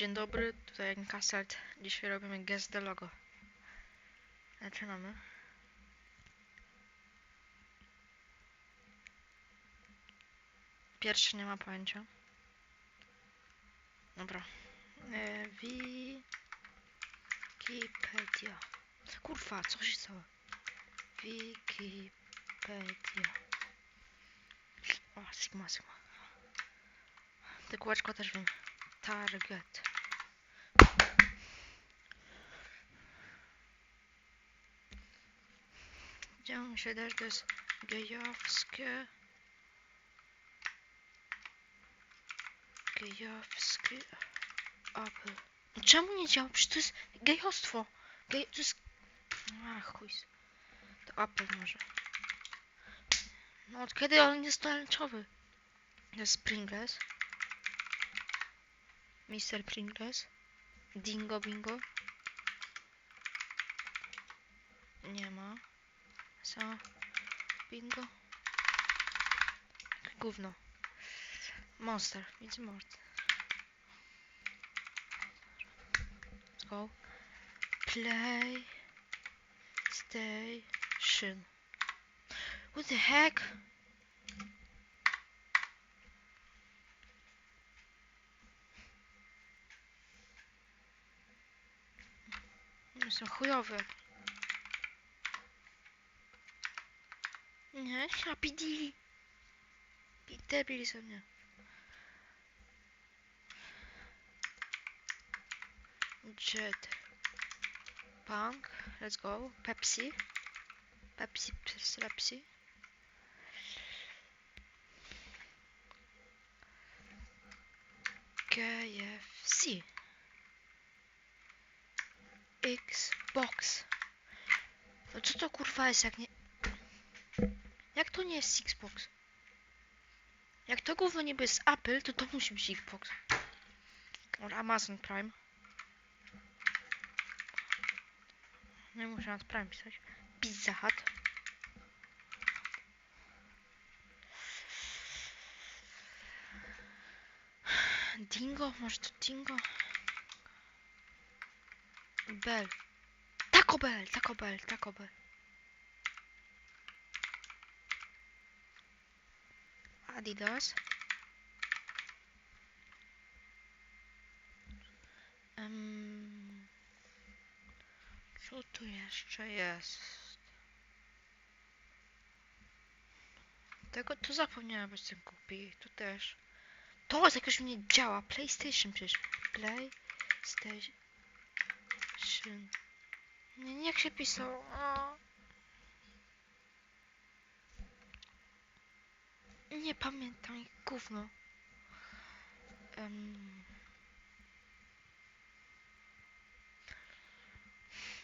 Dzień dobry, tutaj Kasselt. Dzisiaj robimy gest the logo. Zaczynamy. Pierwszy nie ma pojęcia. Dobra. E, Wikipedia. Kurwa, co się stało? Wikipedia. O, Sigma, Sigma. Te kółeczko też wiem. Target. Działo mi się też, to jest gejowskie. Gejowskie. Apple. No Czemu nie działa? Przecież to jest gejostwo. Gej... To jest... Ach, chuj. To Apple może. No od kiedy on jest talenczowy? To jest Pringles. Mr. Pringles. Dingo Bingo. Nie ma. Co? Bingo. Gówno. Monster. Widzę mord. Go. Play. Station. What the heck? Jestem chujowy. D. Debil ze mnie. Jet. Punk. Let's go. Pepsi. Pepsi, Pepsi, Pepsi. KFC. Xbox. No co to kurwa jest jak nie... Jak to nie jest Xbox? Jak to gówno niby jest Apple, to to musi być Xbox. Or Amazon Prime. Nie muszę nad Prime pisać. Pizza Hut. Dingo? Może to Dingo? Bell. Taco Bell, Taco Bell, Taco Bell. Adidas. Em, co tu jeszcze jest? Tego to zapomniałem być tym kupi. Tu też. To jakoś mnie działa. PlayStation przecież. PlayStation. Nie, nie jak się pisało. O. Nie pamiętam ich gówno. Em.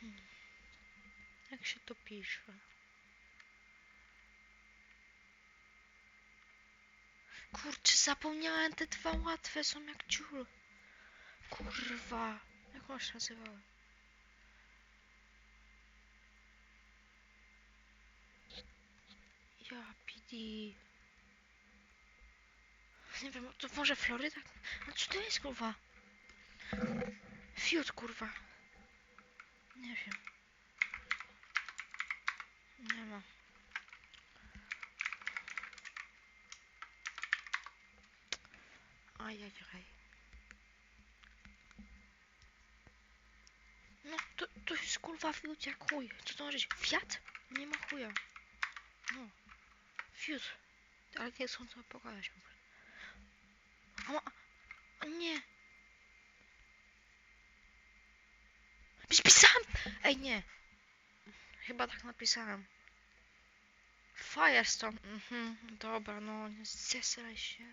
Hmm. Jak się to pisze? Kurczę, zapomniałem, te dwa łatwe są jak ciul. Kurwa. Jak on się nazywał? Ja, PD. Nie wiem, to może Floryda? A co to jest, kurwa? Fiut, kurwa. Nie wiem. Nie ma. Ajajaj. No, to, to jest kurwa fiut jak chuj. Co to może? Fiat? Nie ma chuja. No. Fiut. Ale nie chcą to pokazać. Nie. Pisałem! Ej, nie. Chyba tak napisałem. Firestone. Mhm, dobra, no, nie zesraj się.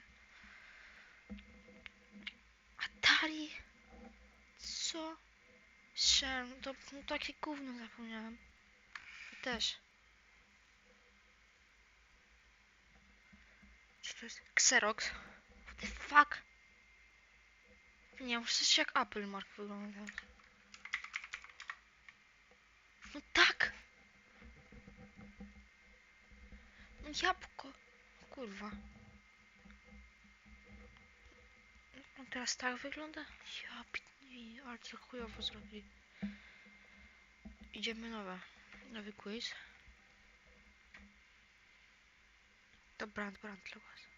Atari? Co? Shen, to no, takie gówno zapomniałem. To też. Co to jest? Xerox. What the fuck? Nie, muszę coś jak Apple Mark wygląda. No tak! No jabłko. Kurwa. No Teraz tak wygląda? Ja ale co chujowo zrobili. Idziemy nowe. Nowy quiz. To brand, brand dla was.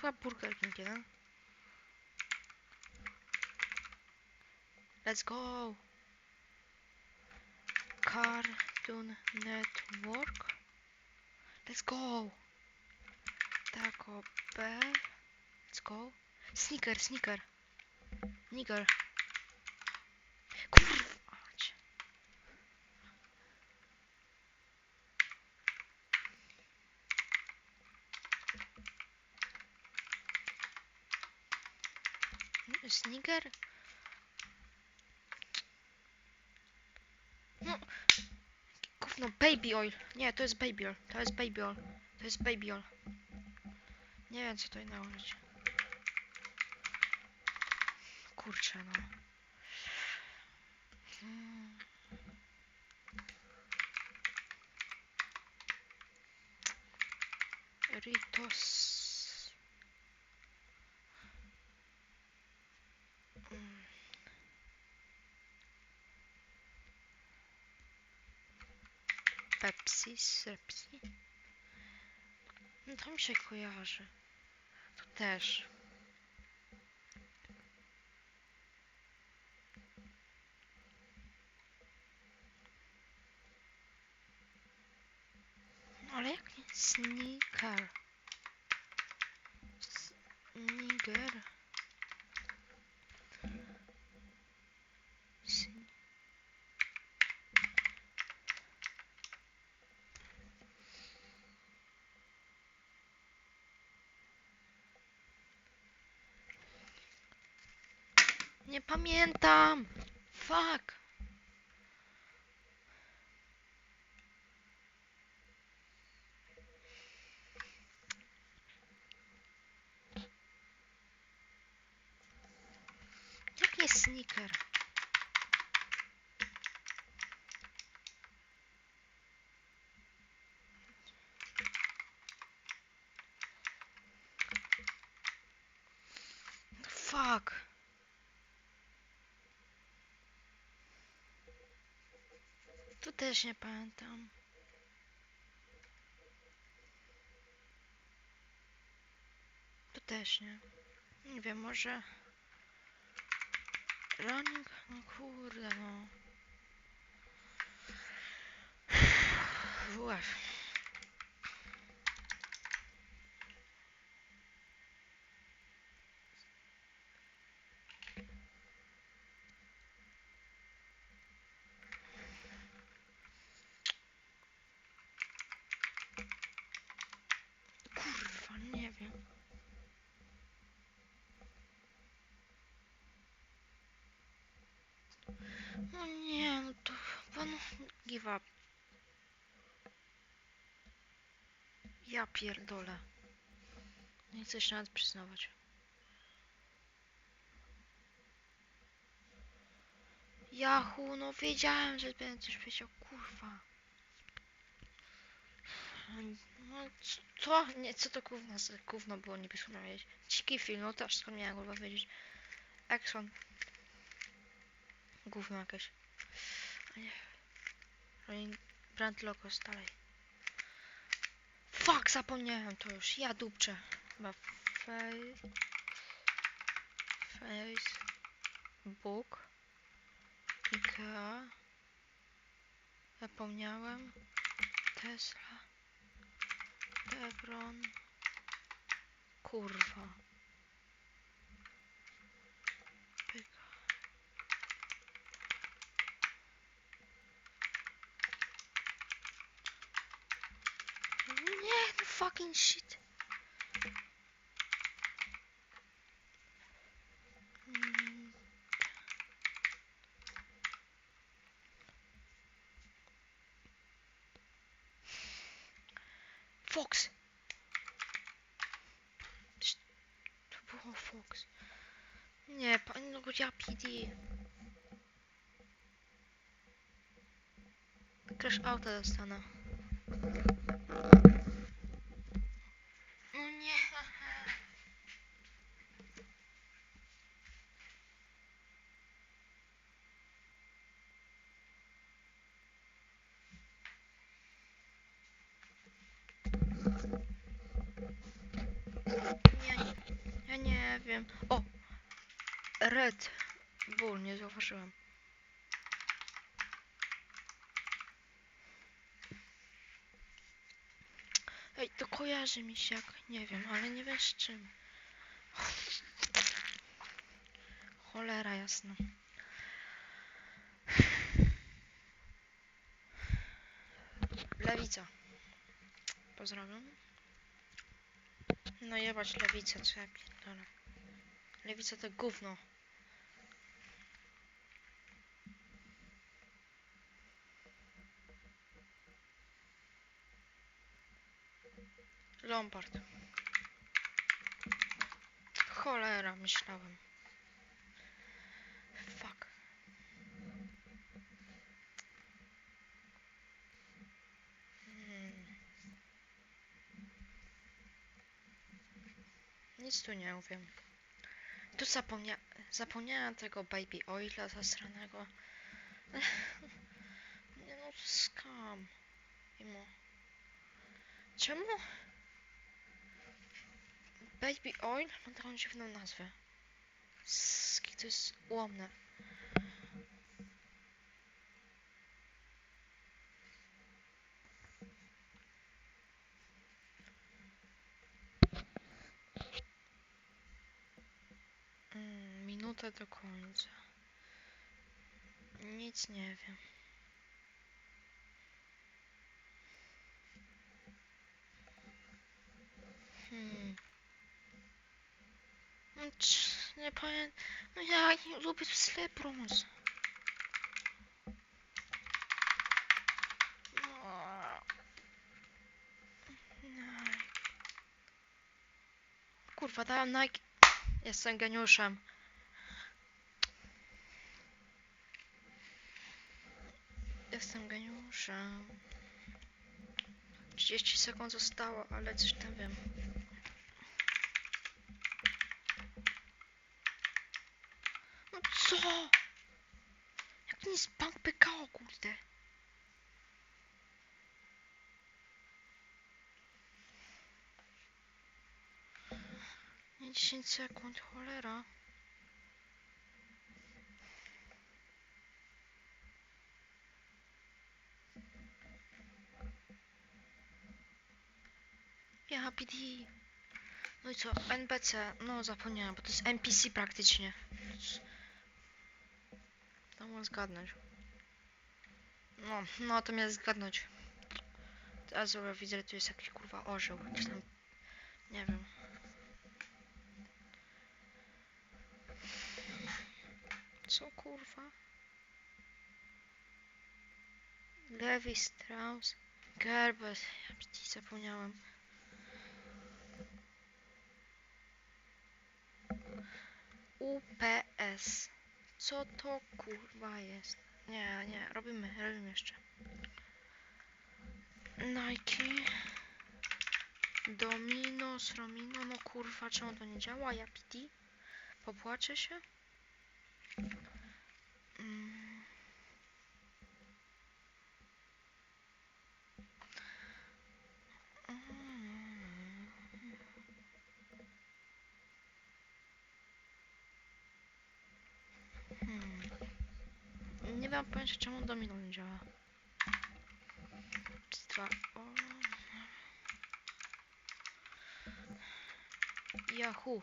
Burger King? Let's go! Cartoon Network. Let's go! Taco Bell. Let's go. Sneaker, sneaker. Kurwa. Sneaker? No. Gówno, baby oil. Nie, to jest baby oil. To jest baby oil. To jest baby oil. Nie wiem, co tutaj nałożyć. Kurczę, no. Mm. Ritos. Pepsi, Pepsi. No to mi się kojarzy. To też. Ale jak nie? Sneaker. Sneaker. Nie pamiętam. Fuck. Jak nie sneaker? Fuck. Tu też nie pamiętam. Tu też nie. Nie wiem, może... Running? No kurde, no. WF. Kurwa, nie wiem. No nie, no to pan give up. Ja pierdolę. Nie chcę się nawet przyznawać. Yahoo, no wiedziałem, że będę coś wiedział, kurwa. No co? Nie, co to gówno, gówno było niby wiedzieć. Dziki film, no też skąd miałem kurwa wiedzieć. Exxon. Gówno jakieś. A nie. Brand logos dalej. Fuck, zapomniałem to już. Ja dupczę. Chyba face... Facebook. Ikea. Zapomniałem. Tesla. Chevron. Kurwa. Fucking shit. Fox. Było Fox. Nie, pan, no ja PD. Crash auta dostanę. Nie wiem. O! Red Bull, nie zauważyłem. Ej, to kojarzy mi się jak, nie wiem, ale nie wiem z czym. Cholera jasna. Lewica. Pozdrawiam. No jebać lewicę, co ja pierdolę. Lewica to gówno. Lombard. Cholera, myślałem. Fuck. Hmm. Nic tu nie wiem. Tu zapomnia zapomniałem tego baby oila zasranego. Nie no, skam. Mimo. Czemu? Baby oil ma taką dziwną nazwę. To jest ułomne. Minutę do końca. Nic nie wiem. Hmm. No, Nie powiem. No ja nie lubię. No. Nike. Kurwa, dałem Nike. Jestem geniuszem. Jestem geniuszem. 30 sekund zostało, ale coś tam wiem. No co? Jak nie jest bank kurde? Nie 10 sekund, cholera. Ja, PD. No i co? NPC. No zapomniałem, bo to jest NPC praktycznie. To mam zgadnąć. No, no to miałem zgadnąć. Teraz dobra, widzę, tu jest jakiś kurwa orzeł. Tam... Nie wiem. Co kurwa? Levi Strauss. Gerbes. Ja zapomniałem. UPS. Co to kurwa jest? Nie, nie, robimy, robimy jeszcze. Nike. Dominos, Romino, no kurwa, czemu to nie działa? Ja PD? Popłaczę się? Mm. Hmm. Nie mam pojęcia czemu domino nie działa. Yahoo.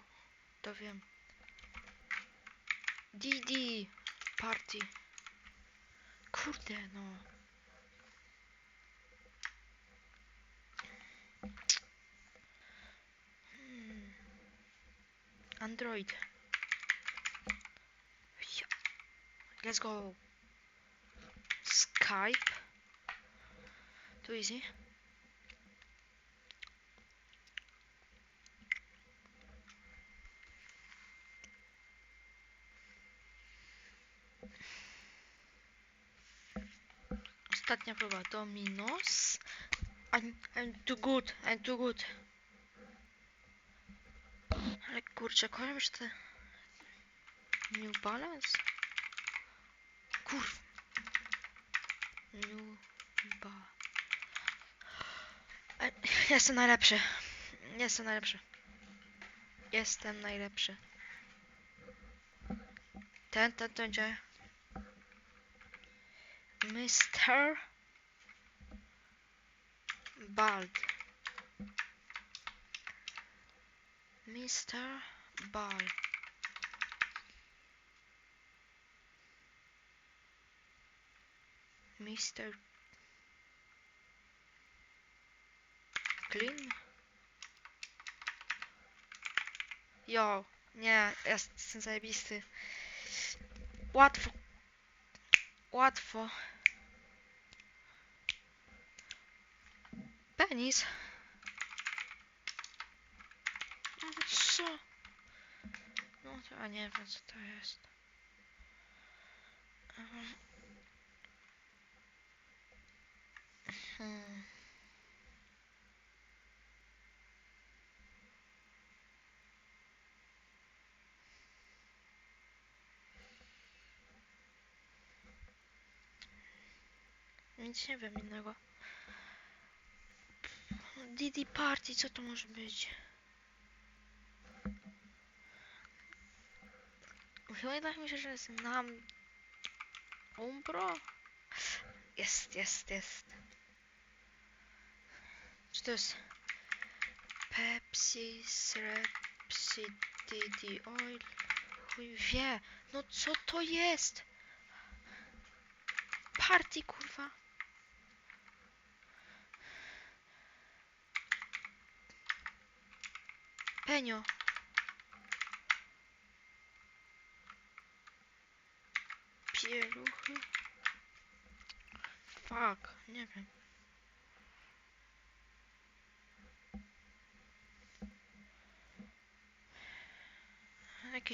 To wiem. Didi. Party. Kurde no. Hmm. Android. Let's go. Skype. Too easy. Ostatnia próba. Dominos. I'm, I'm too good. I'm too good. kurczę, kojarzę te... New Balance? Kurw. New Ba... E, Jestem najlepszy. Jestem najlepszy. Jestem najlepszy. Ten, ten, ten gdzie? Mr. Bald. Mr. Bald. Mr. Clean? Jo, nie, jest- jestem zajebisty. Łatwo. Łatwo. Penis. No co? No ja nie wiem co to jest. Mhm. Hmm. Nic nie wiem innego. Didi Party, co to może być? Chyba mi się, że znam Umbro? Jest, jest, jest. Co to jest? Pepsi, Didi Oil. Chuj wie. No co to jest? Party, kurwa. Penio. Pieluchy. Fuck, nie wiem.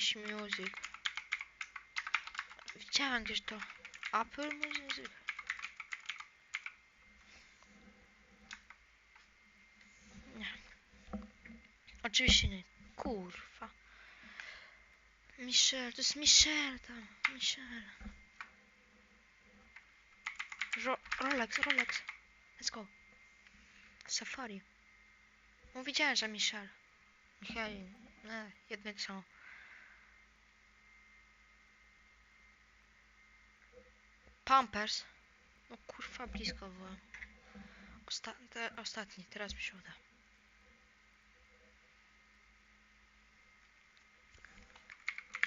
Jakiś music. Widziałem gdzieś to. Apple Music. Nie. Oczywiście nie. Kurwa. Michel, to jest Michel tam. Michel. Ro Rolex, Rolex. Let's go. Safari. No widziałem, że Michel. Michel. Nie, jednak są. Pampers. No kurwa, blisko byłem. Osta te, ostatni, teraz mi się uda.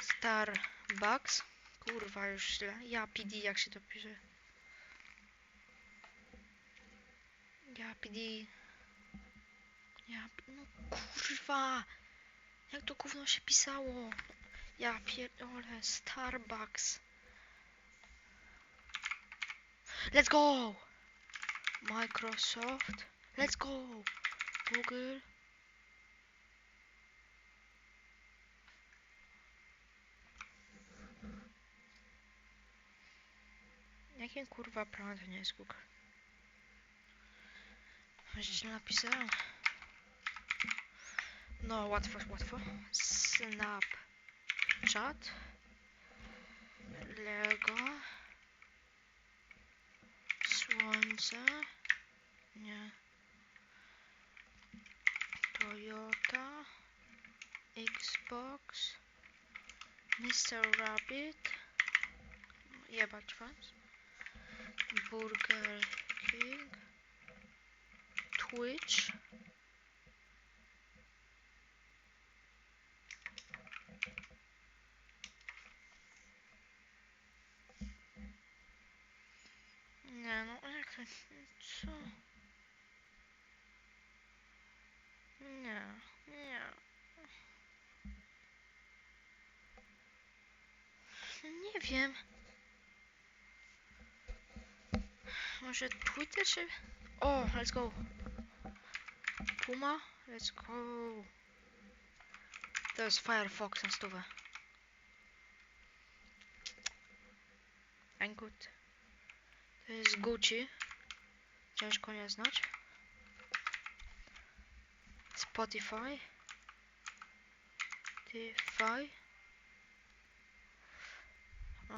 Starbucks. Kurwa, już źle. Ja PD, jak się to pisze. Ja PD. Ja, no kurwa. Jak to gówno się pisało? Ja pierdolę, Starbucks. Let's go! Microsoft. Let's go! Google. Jakim kurwa prawem to nie jest Google? Źle napisałem. No, łatwo, łatwo. Snapchat. Lego. Słońce. Nie. Toyota. Xbox. Mr. Rabbit. Jebać was. Burger King. Twitch. Nie no, jak to... Co? Nie, nie. Nie wiem. Może Twitter czy... O, let's go. Puma, let's go. To jest Firefox na stówę. I'm good. To jest Gucci. Ciężko nie znać. Spotify. A,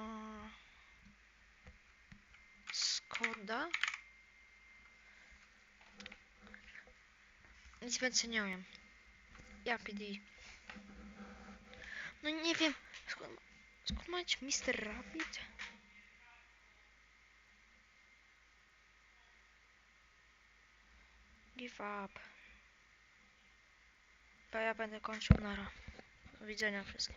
Skoda. Nic więcej nie wiem. Ja. No nie wiem. Skąd, skąd macie Mr. Rabbit? Give up. To ja będę kończył nara. Do widzenia wszystkim.